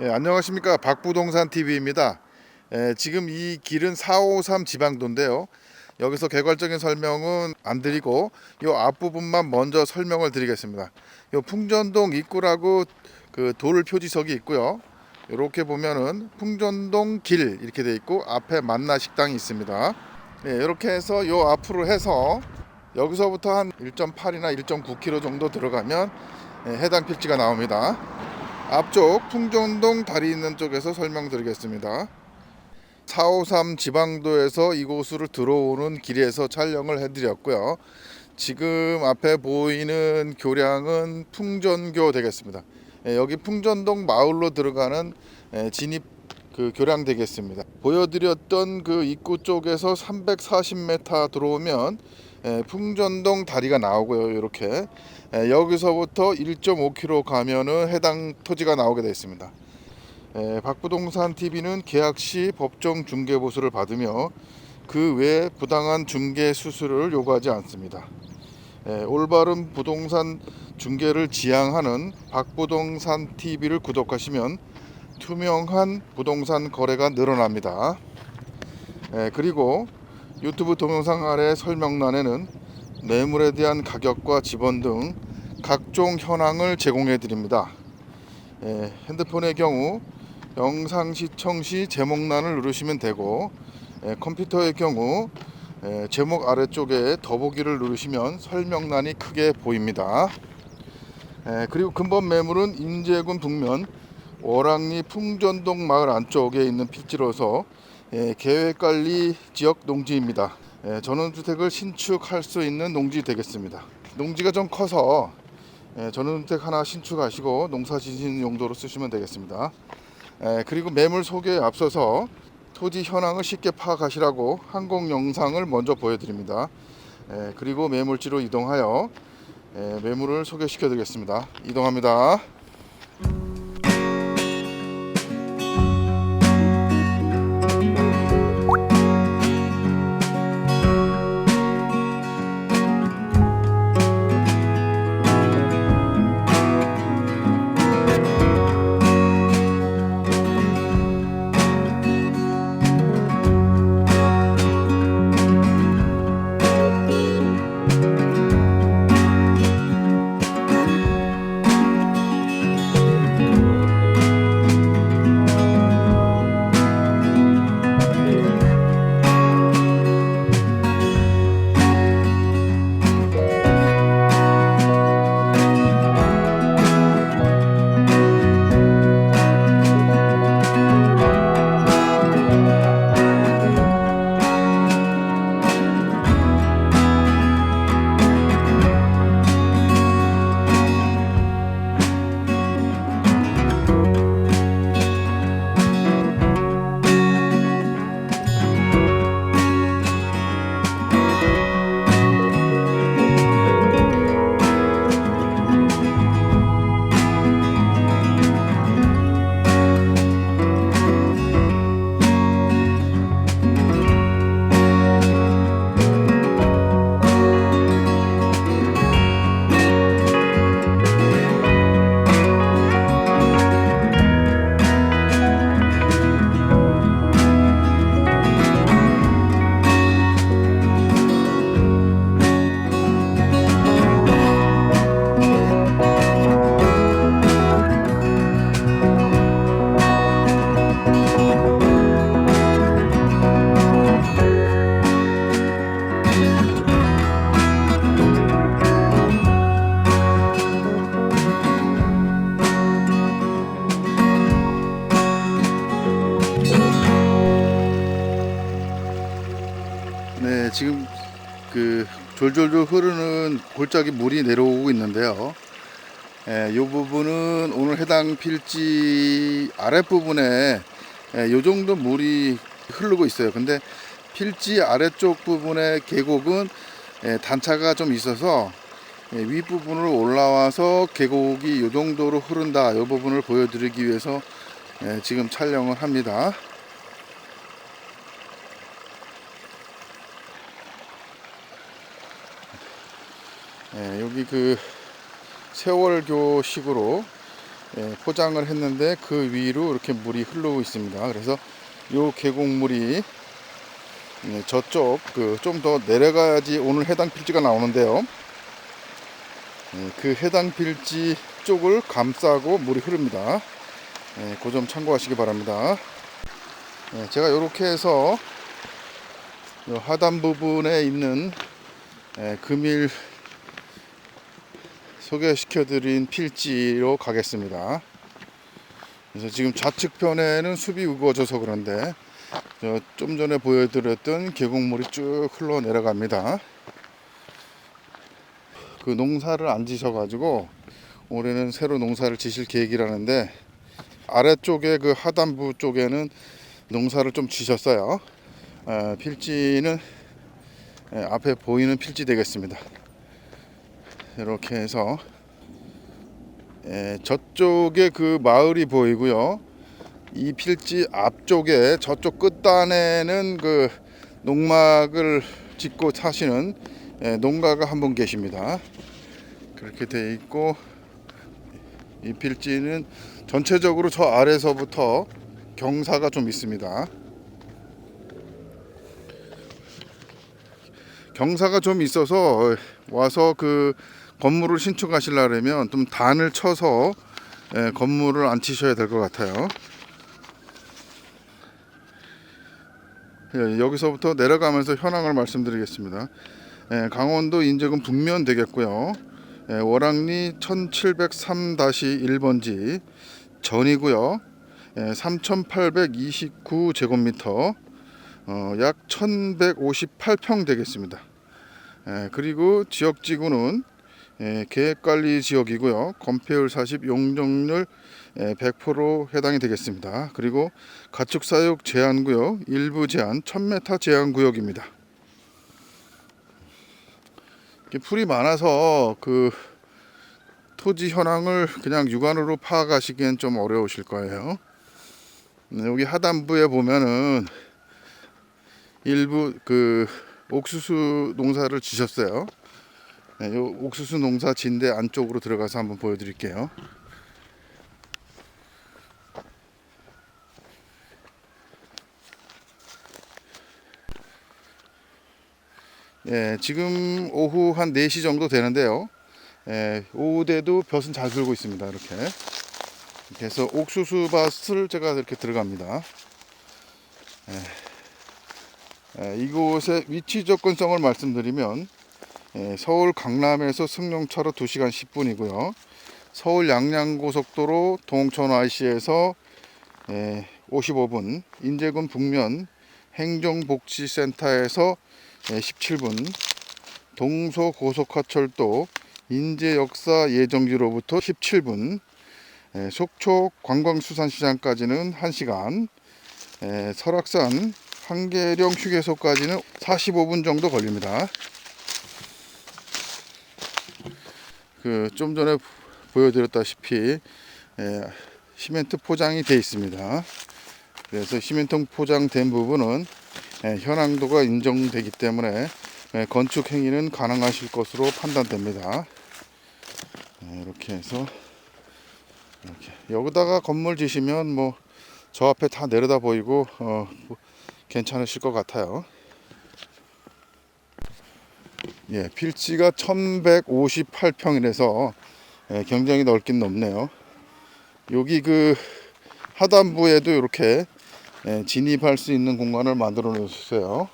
예, 안녕하십니까 박부동산 TV입니다. 예, 지금 이 길은 453 지방도인데요. 여기서 개괄적인 설명은 안 드리고 이 앞부분만 먼저 설명을 드리겠습니다. 이 풍전동 입구라고 그 돌 표지석이 있고요. 이렇게 보면은 풍전동 길 이렇게 돼 있고 앞에 만나 식당이 있습니다. 예, 이렇게 해서 요 앞으로 해서 여기서부터 한 1.8이나 1.9km 정도 들어가면 예, 해당 필지가 나옵니다. 앞쪽 풍전동 다리 있는 쪽에서 설명드리겠습니다. 453 지방도에서 이곳으로 들어오는 길에서 촬영을 해드렸고요. 지금 앞에 보이는 교량은 풍전교 되겠습니다. 예, 여기 풍전동 마을로 들어가는 예, 진입 그 교량 되겠습니다. 보여드렸던 그 입구 쪽에서 340m 들어오면 예, 풍전동 다리가 나오고요. 이렇게 예, 여기서부터 1.5km 가면은 해당 토지가 나오게 되어 있습니다. 예, 박부동산 TV는 계약 시 법정 중개 보수를 받으며 그 외 부당한 중개 수수료를 요구하지 않습니다. 예, 올바른 부동산 중개를 지향하는 박부동산 TV를 구독하시면 투명한 부동산 거래가 늘어납니다. 예, 그리고 유튜브 동영상 아래 설명란에는 매물에 대한 가격과 지번 등 각종 현황을 제공해 드립니다. 예, 핸드폰의 경우 영상 시청 시 제목란을 누르시면 되고 예, 컴퓨터의 경우 예, 제목 아래쪽에 더보기를 누르시면 설명란이 크게 보입니다. 예, 그리고 근본 매물은 임재군 북면 월랑리 풍전동 마을 안쪽에 있는 필지로서 예, 계획관리 지역 농지입니다. 예, 전원주택을 신축할 수 있는 농지 되겠습니다. 농지가 좀 커서 예, 전원주택 하나 신축하시고 농사 지시는 용도로 쓰시면 되겠습니다. 예, 그리고 매물 소개에 앞서서 토지 현황을 쉽게 파악하시라고 항공 영상을 먼저 보여드립니다. 예, 그리고 매물지로 이동하여 예, 매물을 소개시켜 드리겠습니다. 이동합니다. 네, 지금 그 졸졸졸 흐르는 골짜기 물이 내려오고 있는데요. 예, 이 부분은 오늘 해당 필지 아랫부분에 예, 요 정도 물이 흐르고 있어요. 근데 필지 아래쪽 부분의 계곡은 예, 단차가 좀 있어서 예, 윗부분으로 올라와서 계곡이 요 정도로 흐른다. 이 부분을 보여드리기 위해서 예, 지금 촬영을 합니다. 예, 여기 그 세월교식으로 예, 포장을 했는데 그 위로 이렇게 물이 흐르고 있습니다. 그래서 요 계곡물이 예, 저쪽 그 좀 더 내려가야지 오늘 해당 필지가 나오는데요. 예, 그 해당 필지 쪽을 감싸고 물이 흐릅니다. 예, 그점 참고하시기 바랍니다. 예, 제가 이렇게 해서 요 하단 부분에 있는 예, 금일 소개시켜드린 필지로 가겠습니다. 그래서 지금 좌측편에는 숲이 우거져서 그런데 저좀 전에 보여드렸던 계곡물이 쭉 흘러 내려갑니다. 그 농사를 안 지셔가지고 올해는 새로 농사를 지실 계획이라는데 아래쪽에 그 하단부 쪽에는 농사를 좀 지셨어요. 에, 필지는 에, 앞에 보이는 필지 되겠습니다. 이렇게 해서 에, 저쪽에 그 마을이 보이고요. 이 필지 앞쪽에 저쪽 끝단에는 그 농막을 짓고 사시는 에, 농가가 한 분 계십니다. 그렇게 돼 있고 이 필지는 전체적으로 저 아래서부터 경사가 좀 있습니다. 경사가 좀 있어서 와서 그 건물을 신축하시려면 좀 단을 쳐서 예, 건물을 안 치셔야 될 것 같아요. 예, 여기서부터 내려가면서 현황을 말씀드리겠습니다. 예, 강원도 인제군 북면 되겠고요. 예, 월항리 1703-1번지 전이고요. 예, 3,829제곱미터, 어, 약 1,158평 되겠습니다. 예, 그리고 지역지구는 예, 계획관리 지역이고요. 건폐율 40, 용적률 예, 100% 해당이 되겠습니다. 그리고 가축사육 제한구역, 일부 제한, 1000m 제한구역입니다. 풀이 많아서 그 토지 현황을 그냥 육안으로 파악하시기엔 좀 어려우실 거예요. 네, 여기 하단부에 보면은 일부 그 옥수수 농사를 지셨어요. 네, 요 옥수수 농사 진대 안쪽으로 들어가서 한번 보여드릴게요. 예, 지금 오후 한 4시 정도 되는데요. 예, 오후 때도 볕은 잘 들고 있습니다. 이렇게. 이렇게 해서 옥수수 밭을 제가 이렇게 들어갑니다. 예, 예, 이곳의 위치 접근성을 말씀드리면 예, 서울 강남에서 승용차로 2시간 10분이고요. 서울 양양고속도로 동천 IC에서 예, 55분, 인제군 북면 행정복지센터에서 예, 17분, 동서고속화철도 인제역사 예정지로부터 17분, 예, 속초 관광수산시장까지는 1시간, 예, 설악산 한계령 휴게소까지는 45분 정도 걸립니다. 그 좀 전에 보여드렸다시피 예, 시멘트 포장이 되어 있습니다. 그래서 시멘트 포장된 부분은 예, 현황도가 인정되기 때문에 예, 건축 행위는 가능하실 것으로 판단됩니다. 예, 이렇게 해서 이렇게 여기다가 건물 지시면 뭐 저 앞에 다 내려다 보이고 어, 뭐 괜찮으실 것 같아요. 예, 필지가 1158평이라서 예, 굉장히 넓긴 넓네요. 여기 그 하단부에도 이렇게 예, 진입할 수 있는 공간을 만들어 놓으셨어요.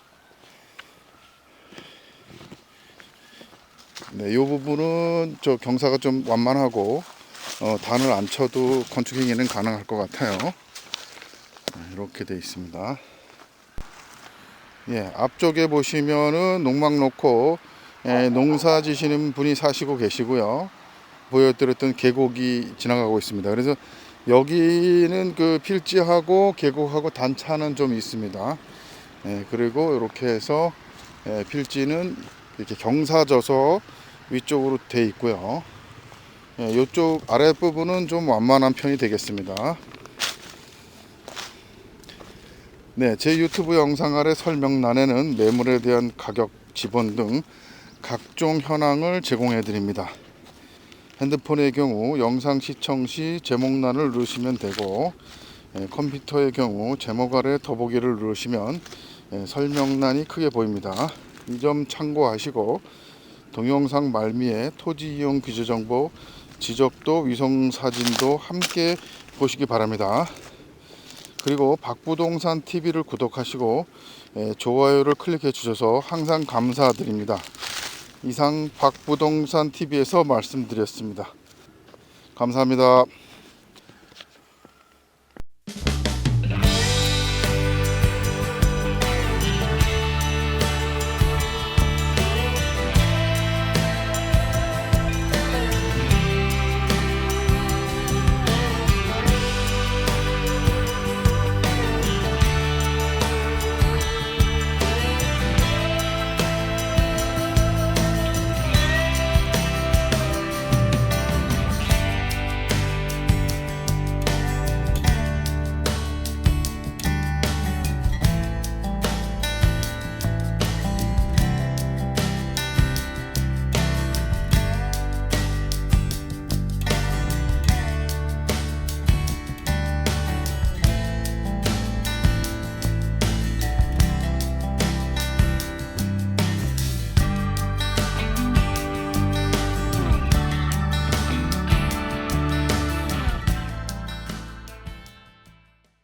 네, 이 부분은 저 경사가 좀 완만하고 어, 단을 안 쳐도 건축 행위는 가능할 것 같아요. 네, 이렇게 돼 있습니다. 예, 앞쪽에 보시면은 농막 놓고 예, 농사 지시는 분이 사시고 계시고요. 보여드렸던 계곡이 지나가고 있습니다. 그래서 여기는 그 필지하고 계곡하고 단차는 좀 있습니다. 예, 그리고 이렇게 해서 예, 필지는 이렇게 경사져서 위쪽으로 돼 있고요. 예, 이쪽 아랫부분은 좀 완만한 편이 되겠습니다. 네, 제 유튜브 영상 아래 설명란에는 매물에 대한 가격, 지번 등 각종 현황을 제공해 드립니다. 핸드폰의 경우 영상 시청 시 제목란을 누르시면 되고 예, 컴퓨터의 경우 제목 아래 더보기를 누르시면 예, 설명란이 크게 보입니다. 이 점 참고하시고 동영상 말미에 토지 이용 규제 정보, 지적도, 위성 사진도 함께 보시기 바랍니다. 그리고 박부동산 TV를 구독하시고 예, 좋아요를 클릭해 주셔서 항상 감사드립니다. 이상 박부동산 TV에서 말씀드렸습니다. 감사합니다.